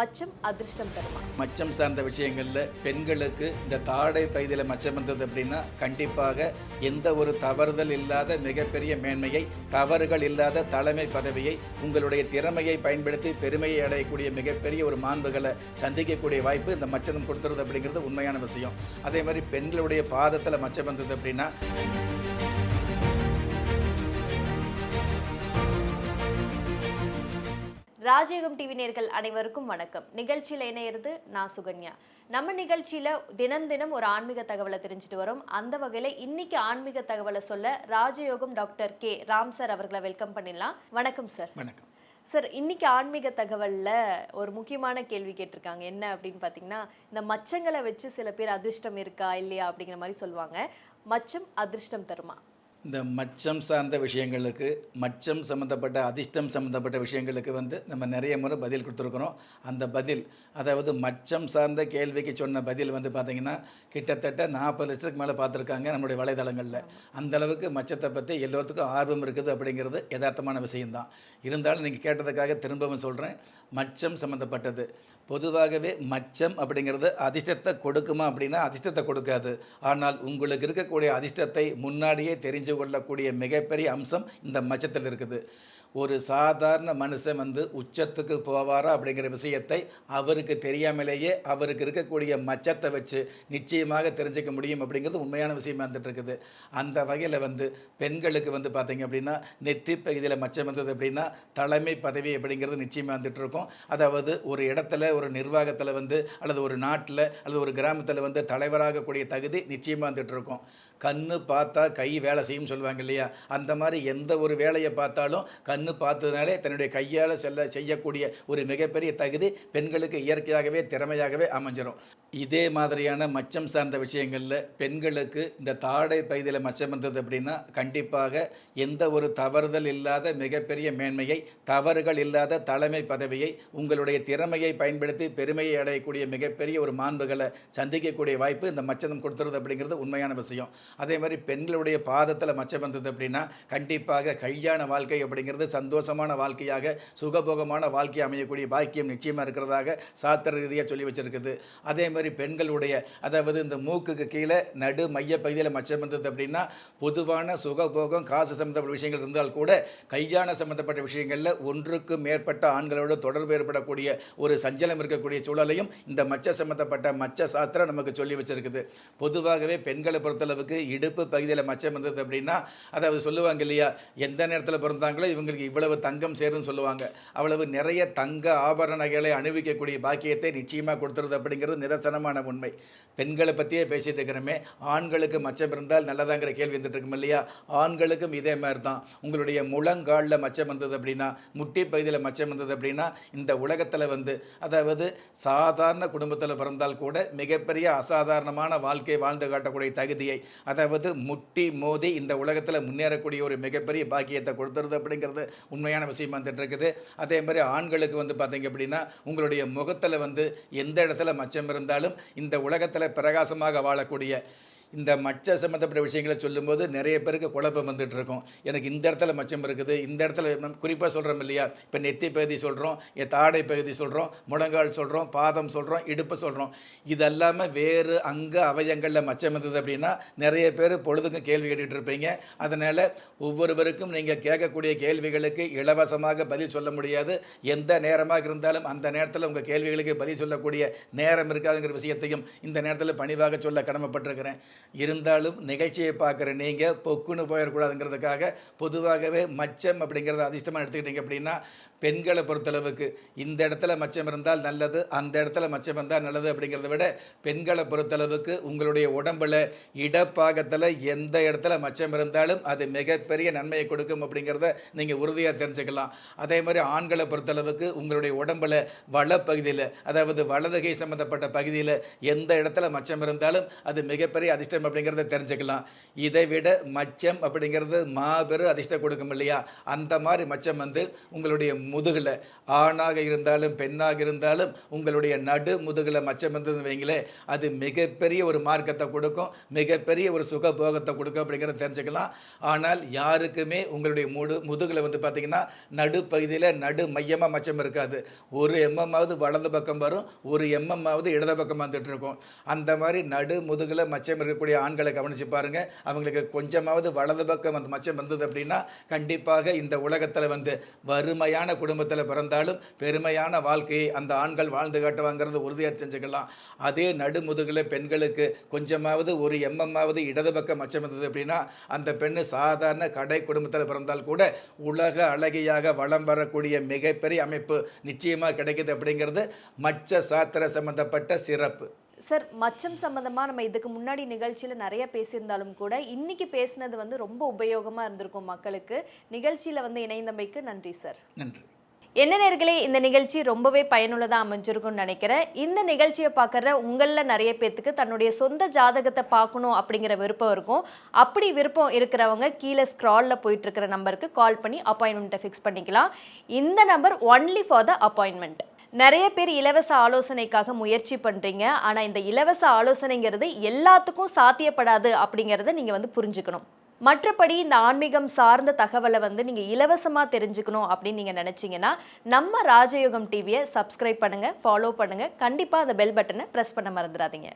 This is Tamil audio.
மச்சம் அதிர்ஷ்டம் தருமா? மச்சம் சார்ந்த விஷயங்களில் பெண்களுக்கு இந்த தாடை பகுதியில் மச்சம் வந்தது அப்படின்னா கண்டிப்பாக எந்த ஒரு தவறுதல் இல்லாத மிகப்பெரிய மேன்மையை தவறுகள் இல்லாத தலைமை பதவியை உங்களுடைய திறமையை பயன்படுத்தி பெருமையை அடையக்கூடிய மிகப்பெரிய ஒரு மாண்புகளை சந்திக்கக்கூடிய வாய்ப்பு இந்த மச்சம் கொடுத்துருது அப்படிங்கிறது உண்மையான விஷயம். அதே மாதிரி பெண்களுடைய பாதத்தில் மச்சம் வந்தது அப்படின்னா ராஜயோகம் டிவி நேர்கள் அனைவருக்கும் வணக்கம். நிகழ்ச்சியில் இணையிறது நான் சுகன்யா. நம்ம நிகழ்ச்சியில தினம் தினம் ஒரு ஆன்மீக தகவலை தெரிஞ்சுட்டு வரோம். அந்த வகையில இன்னைக்கு ஆன்மீக தகவலை சொல்ல ராஜயோகம் டாக்டர் கே. ராம் சார் அவர்களை வெல்கம் பண்ணிடலாம். வணக்கம் சார். வணக்கம். சார் இன்னைக்கு ஆன்மீக தகவல்ல ஒரு முக்கியமான கேள்வி கேட்டிருக்காங்க. என்ன அப்படின்னு பார்த்தீங்கன்னா இந்த மச்சங்களை வச்சு சில பேர் அதிர்ஷ்டம் இருக்கா இல்லையா அப்படிங்கிற மாதிரி சொல்லுவாங்க. மச்சம் அதிர்ஷ்டம் தருமா? இந்த மச்சம் சார்ந்த விஷயங்களுக்கு மச்சம் சம்மந்தப்பட்ட அதிர்ஷ்டம் சம்மந்தப்பட்ட விஷயங்களுக்கு வந்து நம்ம நிறைய முறை பதில் கொடுத்துருக்குறோம். அந்த பதில் அதாவது மச்சம் சார்ந்த கேள்விக்கு சொன்ன பதில் வந்து பார்த்திங்கன்னா கிட்டத்தட்ட நாற்பது லட்சத்துக்கு மேலே பார்த்துருக்காங்க நம்மளுடைய வலைதளங்களில். அந்தளவுக்கு மச்சத்தை பற்றி எல்லோருத்துக்கும் ஆர்வம் இருக்குது அப்படிங்கிறது யதார்த்தமான விஷயம்தான். இருந்தாலும் நீங்கள் கேட்டதுக்காக திரும்பவும் சொல்கிறேன் மச்சம் சம்மந்தப்பட்டது பொதுவாகவே மச்சம் அப்படிங்கிறது அதிர்ஷ்டத்தை கொடுக்குமா அப்படின்னா அதிர்ஷ்டத்தை கொடுக்காது. ஆனால் உங்களுக்கு இருக்கக்கூடிய அதிர்ஷ்டத்தை முன்னாடியே தெரிஞ்சு கொள்ளக்கூடிய மிகப்பெரிய அம்சம் இந்த மச்சத்தில் இருக்குது. ஒரு சாதாரண மனுஷன் வந்து உச்சத்துக்கு போவாரா அப்படிங்கிற விஷயத்தை அவருக்கு தெரியாமலேயே அவருக்கு இருக்கக்கூடிய மச்சத்தை வச்சு நிச்சயமாக தெரிஞ்சுக்க முடியும் அப்படிங்கிறது உண்மையான விஷயமா இருந்துட்டு இருக்குது அந்த வகையில் வந்து பெண்களுக்கு வந்து பார்த்திங்க அப்படின்னா நெற்றி பகுதியில் மச்சம் வந்தது அப்படின்னா தலைமை பதவி அப்படிங்கிறது நிச்சயமாக இருந்துகிட்டு இருக்கும் அதாவது ஒரு இடத்துல ஒரு நிர்வாகத்தில் வந்து அல்லது ஒரு நாட்டில் அல்லது ஒரு கிராமத்தில் வந்து தலைவராகக்கூடிய தகுதி நிச்சயமாக வந்துட்டு இருக்கும் கண்ணு பார்த்தா கை வேலை செய்யும் சொல்லுவாங்க இல்லையா? அந்த மாதிரி எந்த ஒரு வேலையை பார்த்தாலும் கண் கண்ணு பார்த்ததுனாலே தன்னுடைய கையால் செல்ல செய்யக்கூடிய ஒரு மிகப்பெரிய தகுதி பெண்களுக்கு இயற்கையாகவே திறமையாகவே அமைஞ்சிடும் இதே மாதிரியான மச்சம் சார்ந்த விஷயங்களில் பெண்களுக்கு இந்த தாடை பகுதியில் மச்சம் வந்தது அப்படின்னா கண்டிப்பாக எந்த ஒரு தவறுதல் இல்லாத மிகப்பெரிய மேன்மையை தவறுகள் இல்லாத தலைமை பதவியை உங்களுடைய திறமையை பயன்படுத்தி பெருமையை அடையக்கூடிய மிகப்பெரிய ஒரு மாண்புகளை சந்திக்கக்கூடிய வாய்ப்பு இந்த மச்சம் கொடுத்துருது அப்படிங்கிறது உண்மையான விஷயம். அதே மாதிரி பெண்களுடைய பாதத்தில் மச்சம் வந்தது அப்படின்னா கண்டிப்பாக கல்யாண வாழ்க்கை அப்படிங்கிறது சந்தோஷமான வாழ்க்கையாக சுகபோகமான வாழ்க்கை அமையக்கூடிய பாக்கியம் நிச்சயமாக இருக்கிறதாக சாத்திர ரீதியாக சொல்லி வச்சிருக்குது. அதே மாதிரி பெண்களுடைய அதாவது இந்த மூக்குக்கு கீழே நடு மைய பகுதியில் மச்சம் இருந்தது அப்படின்னா பொதுவான சுகபோகம் காசு சம்மந்தப்பட்ட விஷயங்கள் இருந்தால் கூட கல்யாண சம்மந்தப்பட்ட விஷயங்களில் ஒன்றுக்கு மேற்பட்ட ஆண்களோடு தொடர்பு ஏற்படக்கூடிய ஒரு சஞ்சலம் இருக்கக்கூடிய சூழலையும் இந்த மச்ச சம்மந்தப்பட்ட மச்ச சாத்திரம் நமக்கு சொல்லி வச்சிருக்குது. பொதுவாகவே பெண்களை பொறுத்தளவுக்கு இடுப்பு பகுதியில் மச்சம் வந்தது அப்படின்னா அதாவது சொல்லுவாங்க இல்லையா எந்த நேரத்தில் பிறந்தாங்களோ இவங்களுக்கு இவ்வளவு தங்கம் சேரும்னு சொல்லுவாங்க. அவ்வளவு நிறைய தங்க ஆபரணங்களை அணிவிக்கக்கூடிய பாக்கியத்தை நிச்சயமாக கொடுத்துருது அப்படிங்கிறது நிதர்சனமான உண்மை. பெண்களை பற்றியே பேசிகிட்டு இருக்கிறோமே. ஆண்களுக்கு மச்சம் இருந்தால் நல்லதாங்கிற கேள்வி வந்துட்டு இருக்கும் இல்லையா? ஆண்களுக்கும் இதே மாதிரி தான் உங்களுடைய முழங்காலில் மச்சம் வந்தது அப்படின்னா முட்டி பகுதியில் மச்சம் வந்தது அப்படின்னா இந்த உலகத்தில் வந்து அதாவது சாதாரண குடும்பத்தில் பிறந்தால் கூட மிகப்பெரிய அசாதாரணமான வாழ்க்கை வாழ்ந்து காட்டக்கூடிய தகுதியை அதாவது முட்டி மோதி இந்த உலகத்தில் முன்னேறக்கூடிய ஒரு மிகப்பெரிய பாக்கியத்தை கொடுத்துருது அப்படிங்கிறது உண்மையான விஷயம் வந்துட்டு இருக்குது அதே மாதிரி ஆண்களுக்கு வந்து பார்த்தீங்க அப்படின்னா உங்களுடைய முகத்தில் வந்து எந்த இடத்துல மச்சம் இருந்தாலும் இந்த உலகத்தில் பிரகாசமாக வாழக்கூடிய இந்த மச்ச சம்மந்தப்பட்ட விஷயங்களை சொல்லும்போது நிறைய பேருக்கு குழப்பம் வந்துட்டு இருக்கும் எனக்கு இந்த இடத்துல மச்சம் இருக்குது இந்த இடத்துல குறிப்பாக சொல்கிறோம் இல்லையா? இப்போ நெத்தி பகுதி சொல்கிறோம் என் தாடை பகுதி சொல்கிறோம் முழங்கால் சொல்கிறோம் பாதம் சொல்கிறோம் இடுப்பு சொல்கிறோம் இதெல்லாமே வேறு அங்க அவயங்களில் மச்சம் இருந்தது அப்படின்னா நிறைய பேர் பொழுதுக்கும் கேள்வி கேட்டுகிட்டு இருப்பீங்க அதனால் ஒவ்வொருவருக்கும் நீங்கள் கேட்கக்கூடிய கேள்விகளுக்கு இலவசமாக பதில் சொல்ல முடியாது. எந்த நேரமாக இருந்தாலும் அந்த நேரத்தில் உங்கள் கேள்விகளுக்கு பதில் சொல்லக்கூடிய நேரம் இருக்காதுங்கிற விஷயத்தையும் இந்த நேரத்தில் பணிவாக சொல்ல கடமைப்பட்டிருக்கிறேன். இருந்தாலும் நிகழ்ச்சியை பார்க்குற நீங்கள் பொக்குன்னு போயிடக்கூடாதுங்கிறதுக்காக பொதுவாகவே மச்சம் அப்படிங்கிறத அதிர்ஷ்டமாக எடுத்துக்கிட்டீங்க அப்படின்னா பெண்களை பொறுத்தளவுக்கு இந்த இடத்துல மச்சம் இருந்தால் நல்லது அந்த இடத்துல மச்சம் இருந்தால் நல்லது அப்படிங்கிறத விட பெண்களை பொறுத்தளவுக்கு உங்களுடைய உடம்பில் இடப்பாகத்தில் எந்த இடத்துல மச்சம் இருந்தாலும் அது மிகப்பெரிய நன்மையை கொடுக்கும் அப்படிங்கிறத நீங்கள் உறுதியாக தெரிஞ்சுக்கலாம். அதே மாதிரி ஆண்களை பொறுத்தளவுக்கு உங்களுடைய உடம்புல வளப்பகுதியில் அதாவது வலதுகை சம்மந்தப்பட்ட பகுதியில் எந்த இடத்துல மச்சம் இருந்தாலும் அது மிகப்பெரிய அதிர்ஷ்டம் அப்படிங்கிறத தெரிஞ்சுக்கலாம். இதை விட மச்சம் அப்படிங்கிறது மாபெரும் அதிர்ஷ்டம் கொடுக்கும் இல்லையா? அந்த மாதிரி மச்சம் வந்து உங்களுடைய முதுகில் ஆணாக இருந்தாலும் பெண்ணாக இருந்தாலும் உங்களுடைய நடு முதுகில் மச்சம் இருந்ததுன்னு வைங்களேன் அது மிகப்பெரிய ஒரு மார்க்கத்தை கொடுக்கும் மிகப்பெரிய ஒரு சுகபோகத்தை கொடுக்கும் அப்படிங்கிறத தெரிஞ்சுக்கலாம். ஆனால் யாருக்குமே உங்களுடைய முடு முதுகில் வந்து பார்த்தீங்கன்னா நடுப்பகுதியில் நடு மையமாக மச்சம் இருக்காது. ஒரு எம்எம்மாவது வலது பக்கம் வரும் ஒரு எம்எம்மாவது இடது பக்கம் வந்துட்டு இருக்கும். அந்த மாதிரி நடு முதுகில் மச்சம் இருக்கக்கூடிய ஆண்களை கவனித்து பாருங்கள் அவங்களுக்கு கொஞ்சமாவது வலது பக்கம் வந்து மச்சம் வந்தது அப்படின்னா கண்டிப்பாக இந்த உலகத்தில் வந்து வறுமையான குடும்பத்தில் பிறந்தாலும் பெருமையான வாழ்க்கையை அந்த ஆண்கள் வாழ்ந்து காட்டுவாங்கிறது உறுதியாக செஞ்சுக்கலாம். அதே நடுமுதுகில் பெண்களுக்கு கொஞ்சமாவது ஒரு எம்எம்மாவது இடது பக்கம் மச்சம் வந்தது அப்படின்னா அந்த பெண்ணு சாதாரண கடை குடும்பத்தில் பிறந்தால் கூட உலக அழகியாக வளம் வரக்கூடிய மிகப்பெரிய அமைப்பு நிச்சயமாக கிடைக்குது அப்படிங்கிறது மச்ச சாத்திர சம்பந்தப்பட்ட சிறப்பு. சார் மச்சம் சம்பந்தமா நம்ம இதுக்கு முன்னாடி நிகழ்ச்சியில நிறைய பேசியிருந்தாலும் கூட இன்னைக்கு பேசினது வந்து ரொம்ப உபயோகமா இருந்திருக்கும் மக்களுக்கு. நிகழ்ச்சியில வந்து இணைந்தமைக்கு நன்றி சார். நன்றி. என்ன நேர்களே இந்த நிகழ்ச்சி ரொம்பவே பயனுள்ளதாக அமைஞ்சிருக்கும்னு நினைக்கிறேன். இந்த நிகழ்ச்சியை பார்க்குற உங்களில் நிறைய பேர்த்துக்கு தன்னுடைய சொந்த ஜாதகத்தை பார்க்கணும் அப்படிங்கிற விருப்பம் இருக்கும். அப்படி விருப்பம் இருக்கிறவங்க கீழே ஸ்க்ராலில் போயிட்டு இருக்கிற நம்பருக்கு கால் பண்ணி அப்பாயின்மெண்ட்டை ஃபிக்ஸ் பண்ணிக்கலாம். இந்த number only for the appointment நிறைய பேர் இலவச ஆலோசனைக்காக முயற்சி பண்ணுறீங்க ஆனால் இந்த இலவச ஆலோசனைங்கிறது எல்லாத்துக்கும் சாத்தியப்படாது அப்படிங்கிறத நீங்கள் வந்து புரிஞ்சுக்கணும். மற்றபடி இந்த ஆன்மீகம் சார்ந்த தகவலை வந்து நீங்கள் இலவசமாக தெரிஞ்சுக்கணும் அப்படின்னு நீங்கள் நினச்சிங்கன்னா நம்ம ராஜயோகம் டிவியை சப்ஸ்கிரைப் பண்ணுங்கள் ஃபாலோ பண்ணுங்கள் கண்டிப்பாக அந்த பெல் பட்டனை ப்ரெஸ் பண்ண மறந்துடாதீங்க.